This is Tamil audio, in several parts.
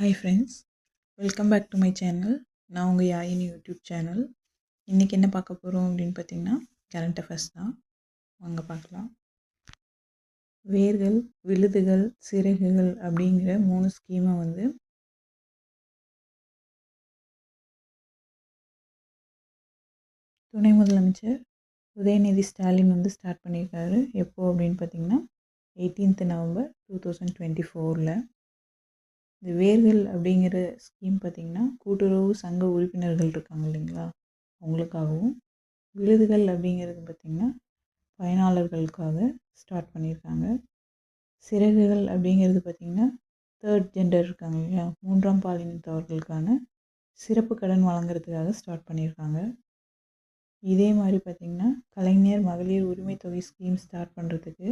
Hi friends welcome back to my channel நான் உங்கள் யாயின் யூடியூப் சேனல் இன்றைக்கி என்ன பார்க்க போகிறோம் அப்படின்னு பார்த்தீங்கன்னா கரண்ட் அஃபேர்ஸ் தான். வாங்க பார்க்கலாம். வேர்கள் விழுதுகள் சிறகுகள் அப்படிங்கிற மூணு ஸ்கீமை வந்து துணை முதலமைச்சர் உதயநிதி ஸ்டாலின் வந்து ஸ்டார்ட் பண்ணியிருக்காரு. எப்போது அப்படின்னு பார்த்தீங்கன்னா eighteenth November two thousand twenty ஃபோரில் இந்த வேர்கள் அப்படிங்கிற ஸ்கீம் பார்த்திங்கன்னா கூட்டுறவு சங்க உறுப்பினர்கள் இருக்காங்க இல்லைங்களா? அவங்களுக்காகவும். விருதுகள் அப்படிங்கிறது பார்த்திங்கன்னா பயனாளர்களுக்காக ஸ்டார்ட் பண்ணியிருக்காங்க. சிறகுகள் அப்படிங்கிறது பார்த்திங்கன்னா தேர்ட் ஜெண்டர் இருக்காங்க இல்லையா? மூன்றாம் பாலினத்தவர்களுக்கான சிறப்பு கடன் வழங்குறதுக்காக ஸ்டார்ட் பண்ணியிருக்காங்க. இதே மாதிரி பார்த்திங்கன்னா கலைஞர் மகளிர் உரிமை தொகை ஸ்கீம் ஸ்டார்ட் பண்ணுறதுக்கு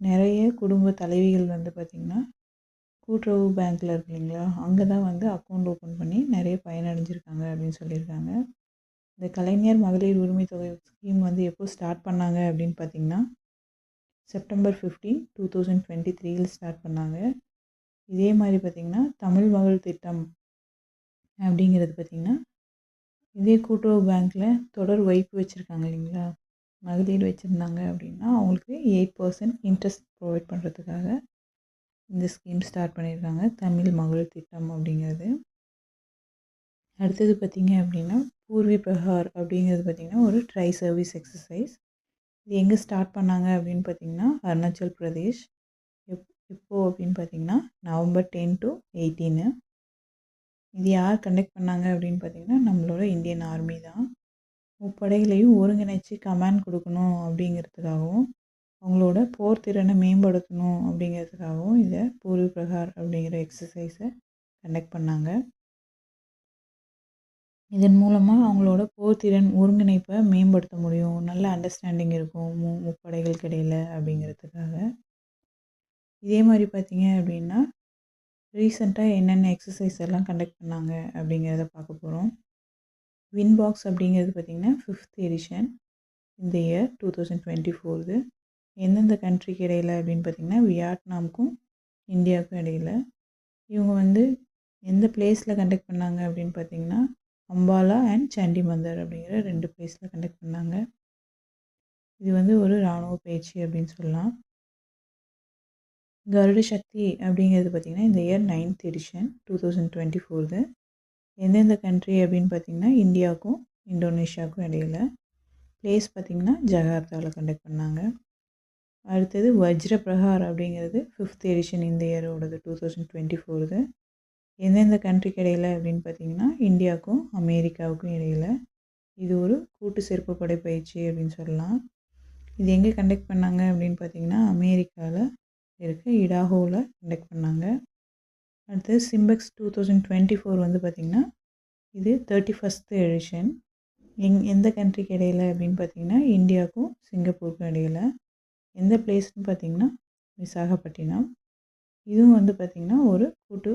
நிறைய குடும்ப தலைவிகள் வந்து பார்த்திங்கன்னா கூட்டுறவு பேங்க்கில் இருக்குது இல்லைங்களா அங்கே தான் வந்து அக்கௌண்ட் ஓப்பன் பண்ணி நிறைய பயனடைஞ்சிருக்காங்க அப்படின்னு சொல்லியிருக்காங்க. இந்த கலைஞர் மகளிர் உரிமை தொகை ஸ்கீம் வந்து எப்போ ஸ்டார்ட் பண்ணாங்க அப்படின்னு பார்த்தீங்கன்னா September fifteen two thousand twenty த்ரீயில் ஸ்டார்ட் பண்ணாங்க. இதே மாதிரி பார்த்திங்கன்னா தமிழ் மகள் திட்டம் அப்படிங்கிறது பார்த்திங்கன்னா இதே கூட்டுறவு பேங்க்கில் தொடர் வைப்பு வச்சுருக்காங்க இல்லைங்களா? மகளிர் வச்சுருந்தாங்க அப்படின்னா அவங்களுக்கு எயிட் பர்சன்ட் இன்ட்ரெஸ்ட் ப்ரொவைட் பண்ணுறதுக்காக இந்த ஸ்கீம் ஸ்டார்ட் பண்ணியிருக்காங்க தமிழ் மகளிர் திட்டம் அப்படிங்கிறது. அடுத்தது பார்த்திங்க அப்படின்னா பூர்வி பிரஹார் அப்படிங்கிறது பார்த்திங்கன்னா ஒரு ட்ரை சர்வீஸ் எக்ஸசைஸ் இது எங்கே ஸ்டார்ட் பண்ணாங்க அப்படின்னு பார்த்திங்கன்னா அருணாச்சல் பிரதேஷ். எப் எப்போது அப்படின்னு பார்த்திங்கன்னா நவம்பர் டென் டு எயிட்டீனு இது யார் கண்டக்ட் பண்ணாங்க அப்படின்னு பார்த்திங்கன்னா நம்மளோட இந்தியன் ஆர்மி தான். முப்படைகளையும் ஒருங்கிணைச்சு கமாண்ட் கொடுக்கணும் அப்படிங்கிறதுக்காகவும் அவங்களோட போர் திறனை மேம்படுத்தணும் அப்படிங்கிறதுக்காகவும் இதை பூர்வி பிரகார் அப்படிங்கிற எக்ஸசைஸை கண்டக்ட் பண்ணாங்க. இதன் மூலமாக அவங்களோட போர் திறன் ஒருங்கிணைப்பை மேம்படுத்த முடியும் நல்ல அண்டர்ஸ்டாண்டிங் இருக்கும் மு முப்படைகளுக்கு இடையில் அப்படிங்கிறதுக்காக. இதே மாதிரி பார்த்தீங்க அப்படின்னா ரீசெண்டாக என்னென்ன எக்ஸசைஸ் எல்லாம் கண்டக்ட் பண்ணாங்க அப்படிங்கிறத பார்க்க போகிறோம் வின் பாக்ஸ் அப்படிங்கிறது பார்த்திங்கன்னா ஃபிஃப்த் எடிஷன் இந்த year two thousand twenty four எந்தெந்த கண்ட்ரிக்கு இடையில் அப்படின்னு பார்த்திங்கன்னா வியட்நாமுக்கும் இந்தியாவுக்கும் இடையில் இவங்க வந்து எந்த பிளேஸில் கண்டக்ட் பண்ணாங்க அப்படின்னு பார்த்திங்கன்னா அம்பாலா அண்ட் சண்டி மந்தர் அப்படிங்கிற ரெண்டு பிளேஸில் கண்டக்ட் பண்ணாங்க. இது வந்து ஒரு இராணுவ பயிற்சி அப்படின்னு சொல்லலாம். கருட சக்தி அப்படிங்கிறது பார்த்திங்கன்னா இந்த year ninth edition two thousand twenty four எந்தெந்த கண்ட்ரி அப்படின்னு பார்த்திங்கன்னா இந்தியாவுக்கும் இந்தோனேஷியாவுக்கும் இடையில் பிளேஸ் பார்த்திங்கன்னா ஜகார்த்தாவில் கண்டக்ட் பண்ணாங்க. அடுத்தது வஜ்ர பிரகார் அப்படிங்கிறது ஃபிஃப்த் எடிஷன் இந்த இயரோடது டூ தௌசண்ட் டுவெண்ட்டி ஃபோர்து எந்தெந்த கண்ட்ரிக்கு இடையில் அப்படின்னு பார்த்தீங்கன்னா இந்தியாவுக்கும் அமெரிக்காவுக்கும் இடையில் இது ஒரு கூட்டு சிறப்பு படை பயிற்சி அப்படின்னு சொல்லலாம். இது எங்கே கண்டக்ட் பண்ணாங்க அப்படின்னு பார்த்தீங்கன்னா அமெரிக்காவில் இருக்க இடாஹோவில் கண்டக்ட் பண்ணாங்க. அடுத்தது SIMBEX two thousand twenty four வந்து பார்த்திங்கன்னா இது தேர்ட்டி ஃபஸ்ட்டு எடிஷன் எங் எந்த கண்ட்ரிக்கு இடையில் அப்படின்னு பார்த்தீங்கன்னா இந்தியாவுக்கும் சிங்கப்பூருக்கும் இடையில் எந்த பிளேஸ்னு பார்த்திங்கன்னா விசாகப்பட்டினம். இதுவும் வந்து பார்த்திங்கன்னா ஒரு கூட்டு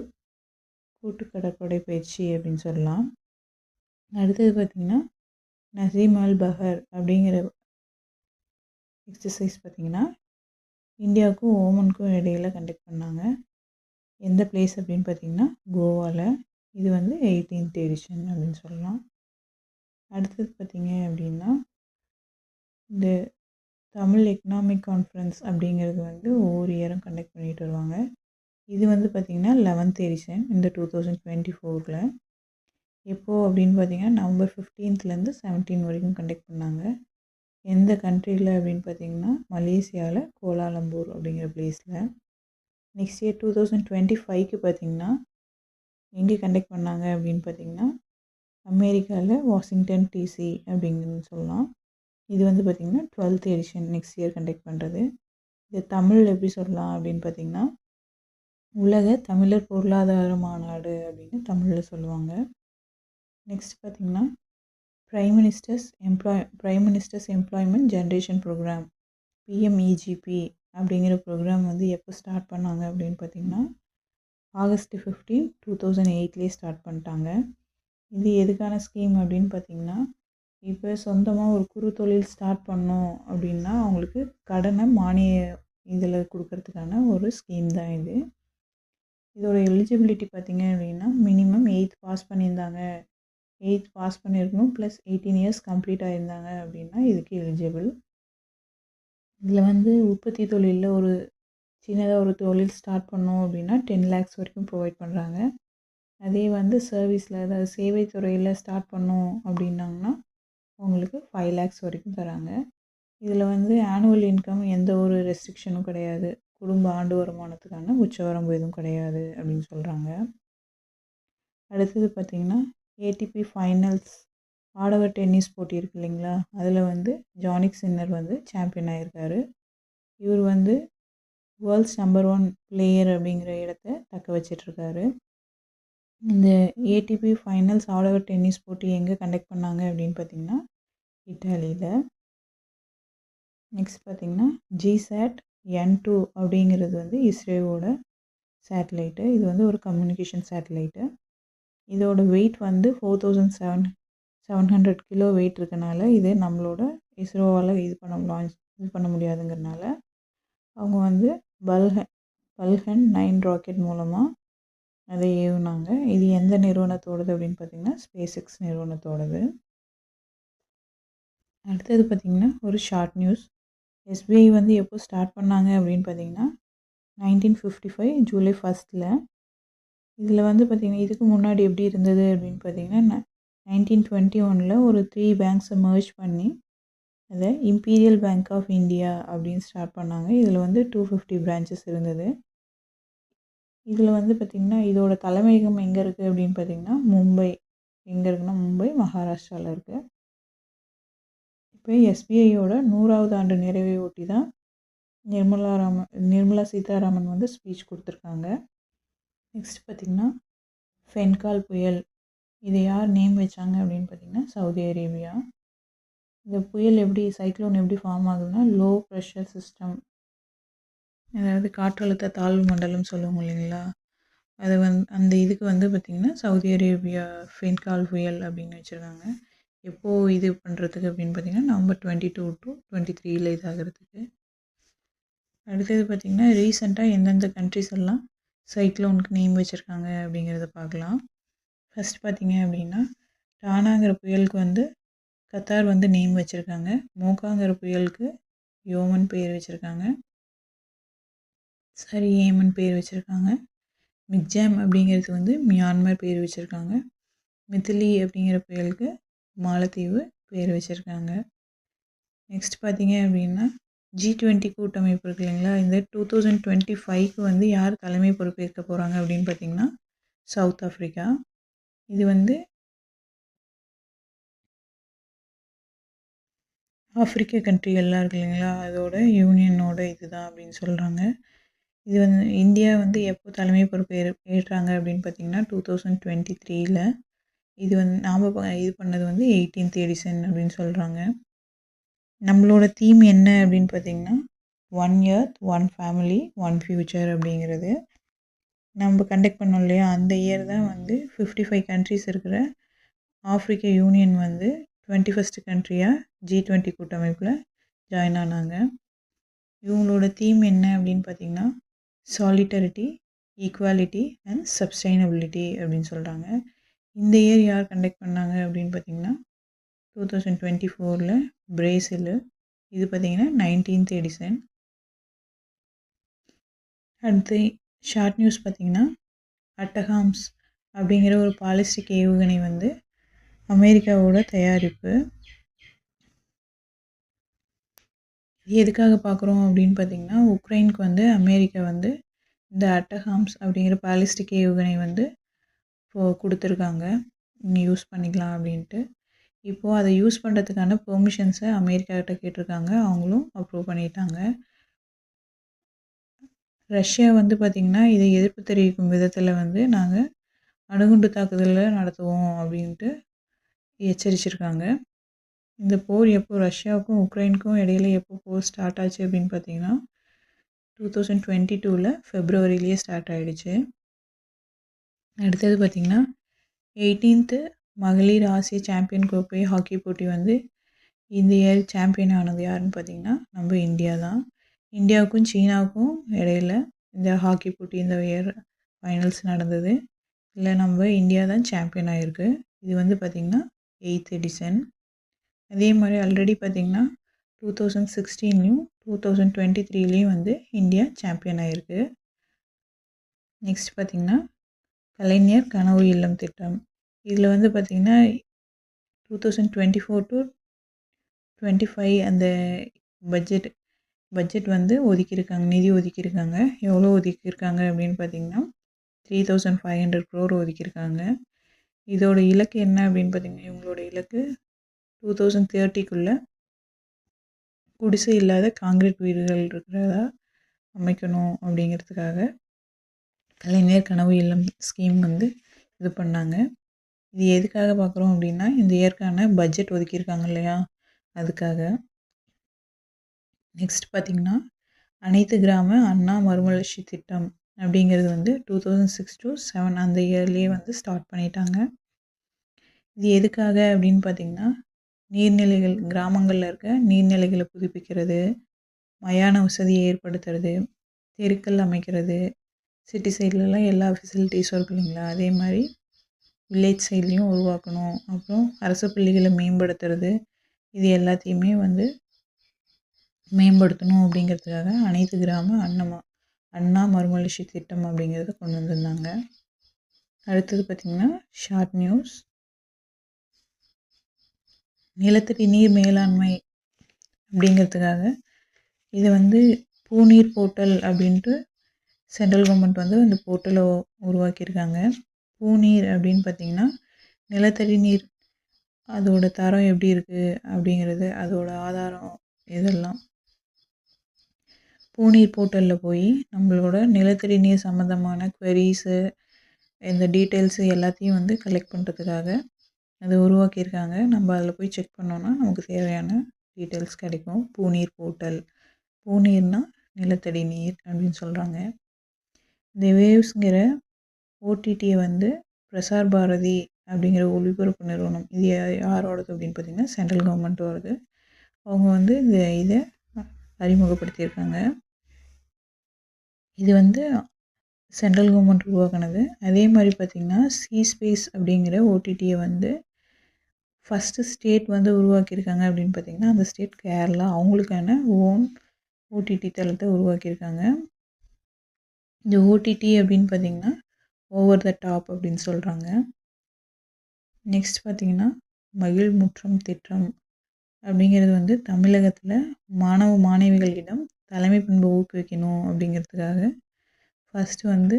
கூட்டு கடற்கொடை பயிற்சி அப்படின்னு சொல்லலாம். அடுத்தது பார்த்திங்கன்னா நசீம் அல் பஹர் அப்படிங்கிற எக்ஸசைஸ் பார்த்திங்கன்னா இந்தியாவுக்கும் ஓமனுக்கும் இடையில் கண்டக்ட் பண்ணாங்க. எந்த பிளேஸ் அப்படின்னு பார்த்திங்கன்னா கோவாவில் இது வந்து எயிட்டீன்த் எடிஷன் அப்படின்னு சொல்லலாம். அடுத்தது பார்த்திங்க அப்படின்னா இந்த தமிழ் எக்கனாமிக் கான்ஃபரன்ஸ் அப்படிங்கிறது வந்து ஒவ்வொரு இயரும் கண்டக்ட் பண்ணிகிட்டு வருவாங்க. இது வந்து பார்த்திங்கன்னா லெவன்த் எடிஷன் இந்த டூ தௌசண்ட் டுவெண்ட்டி ஃபோரில் எப்போது அப்படின்னு பார்த்தீங்கன்னா நவம்பர் ஃபிஃப்டீன்த்லேருந்து செவன்டீன் வரைக்கும் கண்டக்ட் பண்ணாங்க. எந்த கண்ட்ரியில் அப்படின்னு பார்த்தீங்கன்னா மலேசியாவில் கோலாலம்பூர் அப்படிங்கிற பிளேஸில் next year two thousand twenty ஃபைவ்க்கு பார்த்திங்கன்னா எங்கே கண்டக்ட் பண்ணாங்க அப்படின்னு பார்த்திங்கன்னா அமெரிக்காவில் வாஷிங்டன் டிசி அப்படிங்கிறது சொல்லலாம். இது வந்து பார்த்திங்கன்னா twelfth edition next year conduct பண்ணுறது இது தமிழ் எப்படி சொல்லலாம் அப்படின்னு பார்த்திங்கன்னா உலக தமிழர் பொருளாதார மாநாடு அப்படின்னு தமிழில் சொல்லுவாங்க. நெக்ஸ்ட் பார்த்திங்கன்னா prime ministers employ prime ministers employment generation programme PMEGP அப்படிங்கிற ப்ரோக்ராம் வந்து எப்போ ஸ்டார்ட் பண்ணாங்க அப்படின்னு பார்த்திங்கன்னா ஆகஸ்ட் ஃபிஃப்டீன் டூ தௌசண்ட் எயிட்லேயே ஸ்டார்ட் பண்ணிட்டாங்க. இது எதுக்கான ஸ்கீம் அப்படின்னு பார்த்திங்கன்னா இப்போ சொந்தமாக ஒரு குறு தொழில் ஸ்டார்ட் பண்ணோம் அப்படின்னா அவங்களுக்கு கடனை மானிய இதில் கொடுக்கறதுக்கான ஒரு ஸ்கீம் தான் இது. இதோட எலிஜிபிலிட்டி பார்த்தீங்க அப்படின்னா மினிமம் எயித் பாஸ் பண்ணியிருந்தாங்க. எயித் பாஸ் பண்ணியிருக்கணும் ப்ளஸ் எயிட்டீன் இயர்ஸ் கம்ப்ளீட் ஆகியிருந்தாங்க அப்படின்னா இதுக்கு எலிஜிபிள் இதில் வந்து உற்பத்தி தொழிலில் ஒரு சின்னதாக ஒரு தொழில் ஸ்டார்ட் பண்ணோம் அப்படின்னா டென் லேக்ஸ் வரைக்கும் ப்ரொவைட் பண்ணுறாங்க அதே வந்து சர்வீஸில் அதாவது சேவை துறையில் ஸ்டார்ட் பண்ணோம் அப்படின்னாங்கன்னா உங்களுக்கு ஃபைவ் லேக்ஸ் வரைக்கும் தராங்க. இதில் வந்து ஆனுவல் இன்கம் எந்த ஒரு ரெஸ்ட்ரிக்ஷனும் கிடையாது. குடும்ப ஆண்டு வருமானத்துக்கான உச்சவரம்பு எதுவும் கிடையாது அப்படின்னு சொல்கிறாங்க அடுத்தது பார்த்திங்கன்னா ஏடிபி ஃபைனல்ஸ் ஆடவர் டென்னிஸ் போட்டி இருக்கு இல்லைங்களா? அதில் வந்து ஜானிக் சின்னர் வந்து சாம்பியன் ஆகியிருக்காரு இவர் வந்து வேர்ல்ட்ஸ் நம்பர் ஒன் பிளேயர் அப்படிங்கிற இடத்த தக்க வச்சிட்ருக்காரு இந்த ஏடிபி ஃபைனல்ஸ் ஆடவர் டென்னிஸ் போட்டி எங்கே கண்டக்ட் பண்ணாங்க அப்படின்னு பார்த்தீங்கன்னா இட்டாலியில் நெக்ஸ்ட் பார்த்திங்கன்னா ஜிசேட் என் டூ அப்படிங்கிறது வந்து இஸ்ரேவோட சேட்டலைட்டு இது வந்து ஒரு கம்யூனிகேஷன் சேட்டலைட்டு இதோட வெயிட் வந்து four thousand seven seven hundred kilo weight இருக்கனால இது நம்மளோட இஸ்ரோவால் இது பண்ண லான்ச் இது பண்ண முடியாதுங்கிறனால அவங்க வந்து பல்ஹன் பல்ஹன் நைன் ராக்கெட் மூலமாக அதை ஏவுனாங்க. இது எந்த நிறுவனத்தோடது அப்படின்னு பார்த்தீங்கன்னா ஸ்பேஸ் நிறுவனத்தோடது. அடுத்தது பார்த்திங்கன்னா ஒரு ஷார்ட் நியூஸ் எஸ்பிஐ வந்து எப்போ ஸ்டார்ட் பண்ணாங்க அப்படின்னு பார்த்தீங்கன்னா நைன்டீன் ஃபிஃப்டி ஃபைவ் ஜூலை ஃபஸ்ட்டில் இதில் வந்து பார்த்திங்கன்னா இதுக்கு முன்னாடி எப்படி இருந்தது அப்படின்னு பார்த்தீங்கன்னா நைன்டீன் டுவெண்ட்டி ஒனில் ஒரு த்ரீ பேங்க்ஸை மர்ஜ் பண்ணி அதை இம்பீரியல் பேங்க் ஆஃப் இந்தியா அப்படின்னு ஸ்டார்ட் பண்ணாங்க. இதில் வந்து டூ ஃபிஃப்டி பிரான்ச்சஸ் இருந்தது. இதில் வந்து பார்த்திங்கன்னா இதோட தலைமையகம் எங்கே இருக்குது அப்படின்னு பார்த்திங்கன்னா மும்பை. எங்கே இருக்குன்னா மும்பை மகாராஷ்டிராவில் இருக்குது இப்போ எஸ்பிஐயோட நூறாவது ஆண்டு நிறைவை ஒட்டி தான் நிர்மலா ராமன் நிர்மலா சீதாராமன் வந்து ஸ்பீச் கொடுத்துருக்காங்க. நெக்ஸ்ட் பார்த்திங்கன்னா ஃபென்கால் புயல். இதை யார் நேம் வச்சாங்க அப்படின்னு பார்த்திங்கன்னா சவுதி அரேபியா இந்த புயல் எப்படி சைக்ளோன் எப்படி ஃபார்ம் ஆகுதுன்னா லோ ப்ரெஷர் சிஸ்டம் அதாவது காற்றழுத்த தாழ்வு மண்டலம் சொல்லுவோம் இல்லைங்களா? அது வந்து அந்த இதுக்கு வந்து பார்த்திங்கன்னா சவுதி அரேபியா ஃபென்கால் புயல் அப்படின்னு வச்சுருக்காங்க. எப்போது இது பண்ணுறதுக்கு அப்படின்னு பார்த்திங்கன்னா November twenty two to twenty த்ரீயில் இதாகிறதுக்கு அடுத்தது பார்த்திங்கன்னா ரீசெண்டாக எந்தெந்த கண்ட்ரிஸ் எல்லாம் சைக்ளோனுக்கு நேம் வச்சுருக்காங்க அப்படிங்கிறத பார்க்கலாம். ஃபஸ்ட் பார்த்திங்க அப்படின்னா டானாங்கிற புயலுக்கு வந்து கத்தார் வந்து நேம் வச்சுருக்காங்க. மோக்காங்கிற புயலுக்கு யோமன் பேர் வச்சுருக்காங்க. சரி ஏமன் பேர் வச்சுருக்காங்க. மிக்ஜாம் அப்படிங்கிறது வந்து மியான்மர் பேர் வச்சுருக்காங்க. மித்திலி அப்படிங்கிற புயலுக்கு மாலத்தீவு பேர் வச்சுருக்காங்க. நெக்ஸ்ட் பார்த்திங்க அப்படின்னா ஜி டுவெண்ட்டி கூட்டமைப்பு இருக்கு இல்லைங்களா? இந்த டூ தௌசண்ட் டுவெண்ட்டி ஃபைவ்க்கு வந்து யார் தலைமை பொறுப்பேற்க போகிறாங்க அப்படின்னு பார்த்தீங்கன்னா சவுத் ஆஃப்ரிக்கா. இது வந்து ஆஃப்ரிக்க கண்ட்ரி எல்லாம் இருக்கு இல்லைங்களா? அதோட யூனியனோட இதுதான் அப்படின்னு சொல்கிறாங்க இது வந்து இந்தியா வந்து எப்போ தலைமை பொறுப்பு ஏ ஏற்றாங்க அப்படின்னு பார்த்தீங்கன்னா டூ தௌசண்ட் டுவெண்ட்டி த்ரீயில் இது வந்து நாம் இது பண்ணது வந்து எயிட்டீன்த் எடிசன் அப்படின்னு சொல்கிறாங்க நம்மளோட தீம் என்ன அப்படின்னு பார்த்தீங்கன்னா one earth one family one future அப்படிங்கிறது. நம்ம கண்டக்ட் பண்ணோம் இல்லையா? அந்த இயர் தான் வந்து ஃபிஃப்டி ஃபைவ் கண்ட்ரிஸ் இருக்கிற ஆஃப்ரிக்க யூனியன் வந்து டுவெண்ட்டி ஃபஸ்ட்டு கண்ட்ரியாக ஜி டுவெண்ட்டி கூட்டமைப்பில் ஜாயின் ஆனாங்க. இவங்களோட தீம் என்ன அப்படின்னு பார்த்தீங்கன்னா சாலிட்டரிட்டி ஈக்குவாலிட்டி அண்ட் சப்ஸ்டைனபிலிட்டி அப்படின்னு சொல்கிறாங்க இந்த இயர் யார் கண்டக்ட் பண்ணாங்க அப்படின்னு பார்த்தீங்கன்னா டூ தௌசண்ட் டுவெண்ட்டி ஃபோரில் பிரேசிலு இது பார்த்திங்கன்னா நைன்டீன்த் எடிசன் அடுத்து ஷார்ட் நியூஸ் பார்த்திங்கன்னா அட்டகாம்ஸ் அப்படிங்கிற ஒரு பாலிஸ்டிக் ஏவுகணை வந்து அமெரிக்காவோட தயாரிப்பு. எதுக்காக பார்க்குறோம் அப்படின்னு பார்த்திங்கன்னா உக்ரைனுக்கு வந்து அமெரிக்கா வந்து இந்த அட்டஹாம்ஸ் அப்படிங்கிற பாலிஸ்டிக் ஏவுகணை வந்து இப்போது கொடுத்துருக்காங்க. நீங்கள் யூஸ் பண்ணிக்கலாம் அப்படின்ட்டு. இப்போது அதை யூஸ் பண்ணுறதுக்கான பெர்மிஷன்ஸை அமெரிக்காக்கிட்ட கேட்டிருக்காங்க. அவங்களும் அப்ரூவ் பண்ணிட்டாங்க. ரஷ்யா வந்து பார்த்திங்கன்னா இதை எதிர்ப்பு தெரிவிக்கும் விதத்தில் வந்து நாங்கள் அணுகுண்டு தாக்குதலை நடத்துவோம் அப்படின்ட்டு எச்சரிச்சிருக்காங்க. இந்த போர் எப்போ ரஷ்யாவுக்கும் உக்ரைனுக்கும் இடையில எப்போ போர் ஸ்டார்ட் ஆச்சு அப்படின்னு பார்த்தீங்கன்னா டூ தௌசண்ட் டுவெண்ட்டி டூவில் ஃபெப்ரவரிலேயே ஸ்டார்ட் ஆகிடுச்சு அடுத்தது பார்த்திங்கன்னா எயிட்டீன்த்து மகளிர் ஆசிய சாம்பியன் கோப்பை ஹாக்கி போட்டி வந்து இந்த இயர் சாம்பியன் ஆனது யாருன்னு பார்த்தீங்கன்னா நம்ம இந்தியா தான். இந்தியாவுக்கும் சீனாவுக்கும் இடையில இந்த ஹாக்கி போட்டி இந்த இயர் ஃபைனல்ஸ் நடந்தது. இல்லை நம்ம இந்தியா தான் சாம்பியன் ஆகிருக்கு இது வந்து பார்த்திங்கன்னா எயித் எடிஷன் அதே மாதிரி ஆல்ரெடி பார்த்திங்கன்னா டூ தௌசண்ட் சிக்ஸ்டீன்லேயும் டூ தௌசண்ட் டுவெண்ட்டி த்ரீலேயும் வந்து இந்தியா சாம்பியன் ஆகிருக்கு நெக்ஸ்ட் பார்த்திங்கன்னா கலைஞர் கனவு இல்லம் திட்டம். இதில் வந்து பார்த்திங்கன்னா two thousand twenty four to twenty five அந்த பட்ஜெட் பட்ஜெட் வந்து ஒதுக்கியிருக்காங்க நிதி ஒதுக்கியிருக்காங்க. எவ்வளோ ஒதுக்கியிருக்காங்க அப்படின்னு பார்த்தீங்கன்னா three thousand five hundred crore ஒதுக்கியிருக்காங்க. இதோட இலக்கு என்ன அப்படின்னு பார்த்தீங்கன்னா இவங்களோட இலக்கு டூ தௌசண்ட் தேர்ட்டிக்குள்ளே குடிசை இல்லாத காங்கிரீட் வீடுகள் இருக்கிறதா அமைக்கணும் அப்படிங்கிறதுக்காக கலைஞர் கனவு இல்லம் ஸ்கீம் வந்து இது பண்ணாங்க. இது எதுக்காக பார்க்குறோம் அப்படின்னா இந்த இயற்கான பட்ஜெட் ஒதுக்கியிருக்காங்க இல்லையா? அதுக்காக. நெக்ஸ்ட் பார்த்திங்கன்னா அனைத்து கிராம அண்ணா மறுமலர்ச்சி திட்டம் அப்படிங்கிறது வந்து two thousand six to seven அந்த இயர்லேயே வந்து ஸ்டார்ட் பண்ணிட்டாங்க. இது எதுக்காக அப்படின்னு பார்த்திங்கன்னா நீர்நிலைகள் கிராமங்களில் இருக்க நீர்நிலைகளை புதுப்பிக்கிறது மயான வசதியை ஏற்படுத்துறது தெருக்கள் அமைக்கிறது சிட்டி சைட்லலாம் எல்லா ஃபெசிலிட்டிஸும் இருக்கு இல்லைங்களா? அதே மாதிரி வில்லேஜ் சைட்லேயும் உருவாக்கணும். அப்புறம் அரசு பள்ளிகளை மேம்படுத்துறது இது எல்லாத்தையுமே வந்து மேம்படுத்தணும் அப்படிங்கிறதுக்காக அனைத்து கிராம அன்னமா அண்ணா மறுமலர்ச்சி திட்டம் அப்படிங்கிறத கொண்டு வந்திருந்தாங்க. அடுத்தது பார்த்திங்கன்னா ஷார்ட் நியூஸ் நிலத்தடி நீர் மேலாண்மை அப்படிங்கிறதுக்காக இது வந்து பூநீர் போர்ட்டல் அப்படின்ட்டு சென்ட்ரல் கவர்மெண்ட் வந்து அந்த போர்ட்டலை உருவாக்கியிருக்காங்க. பூநீர் அப்படின்னு பார்த்திங்கன்னா நிலத்தடி நீர் அதோட தரம் எப்படி இருக்குது அப்படிங்கிறது அதோட ஆதாரம் இதெல்லாம். பூநீர் போர்ட்டலில் போய் நம்மளோட நிலத்தடி நீர் சம்மந்தமான குவெரீஸு இந்த டீட்டெயில்ஸு எல்லாத்தையும் வந்து கலெக்ட் பண்ணுறதுக்காக அதை உருவாக்கியிருக்காங்க. நம்ம அதில் போய் செக் பண்ணோன்னா நமக்கு தேவையான டீட்டெயில்ஸ் கிடைக்கும். பூநீர் போர்ட்டல் பூநீர்னால் நிலத்தடி நீர் அப்படின்னு சொல்கிறாங்க இந்த வேவ்ஸுங்கிற ஓடிடியை வந்து பிரசார் பாரதி அப்படிங்கிற ஒளிபரப்பு நிறுவனம் இது யாரோடது அப்படின்னு பார்த்திங்கன்னா சென்ட்ரல் கவர்மெண்ட்டோடது அவங்க வந்து இந்த இதை அறிமுகப்படுத்தியிருக்காங்க. இது வந்து சென்ட்ரல் கவர்மெண்ட் உருவாக்கினது. அதே மாதிரி பார்த்திங்கன்னா சி ஸ்பேஸ் அப்படிங்கிற ஓடிடியை வந்து ஃபஸ்ட்டு ஸ்டேட் வந்து உருவாக்கியிருக்காங்க அப்படின்னு பார்த்திங்கன்னா அந்த ஸ்டேட் கேரளா அவங்களுக்கான ஓன் ஓடிடி தளத்தை உருவாக்கியிருக்காங்க. இந்த ஓடிடி அப்படின்னு பார்த்திங்கன்னா ஓவர் த டாப் அப்படின்னு சொல்கிறாங்க நெக்ஸ்ட் பார்த்திங்கன்னா மகிழ் முற்றம் திட்டம் அப்படிங்கிறது வந்து தமிழகத்தில் மாணவ மாணவிகளிடம் தலைமை பண்பை ஊக்குவிக்கணும் அப்படிங்கிறதுக்காக ஃபஸ்ட்டு வந்து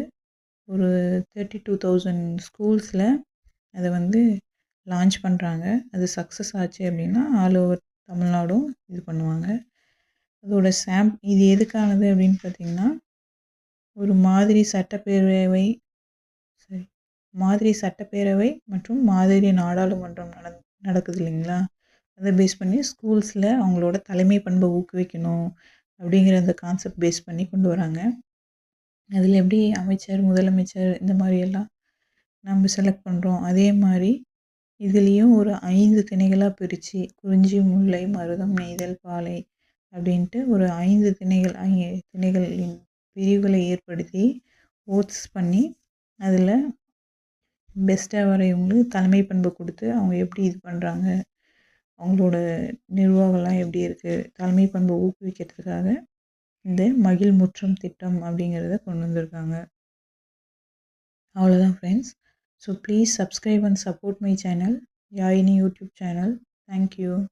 ஒரு தேர்ட்டி டூ தௌசண்ட் ஸ்கூல்ஸில் அதை வந்து லான்ச் பண்ணுறாங்க அது சக்ஸஸ் ஆச்சு அப்படின்னா ஆல் ஓவர் தமிழ்நாடும் இது பண்ணுவாங்க. அதோட சாம் இது எதுக்கானது அப்படின்னு பார்த்திங்கன்னா ஒரு மாதிரி சட்டப்பேரவை சரி மாதிரி சட்டப்பேரவை மற்றும் மாதிரி நாடாளுமன்றம் நட நடக்குது இல்லைங்களா? அதை பேஸ் பண்ணி ஸ்கூல்ஸில் அவங்களோட தலைமை பண்பை ஊக்குவிக்கணும் அப்படிங்கிற அந்த கான்செப்ட் பேஸ் பண்ணி கொண்டு வராங்க. அதில் எப்படி அமைச்சர் முதலமைச்சர் இந்த மாதிரியெல்லாம் நம்ம செலக்ட் பண்ணுறோம் அதே மாதிரி இதுலேயும் ஒரு ஐந்து திணைகளாக பிரித்து குறிஞ்சி முல்லை மருதம் நெய்தல் பாலை அப்படின்ட்டு ஒரு ஐந்து திணைகள் ஐ திணைகளின் பிரிவுகளை ஏற்படுத்தி ஓட்ஸ் பண்ணி அதில் பெஸ்ட்டாக வரையவங்களுக்கு தலைமை பண்பு கொடுத்து அவங்க எப்படி இது பண்ணுறாங்க அவங்களோட நிர்வாகம்லாம் எப்படி இருக்குது தலைமை பண்பை ஊக்குவிக்கிறதுக்காக இந்த மகிழ் முற்றம் திட்டம் அப்படிங்கிறத கொண்டு வந்திருக்காங்க. அவ்வளோதான் friends So please subscribe and support my channel, Yayini YouTube channel. Thank you.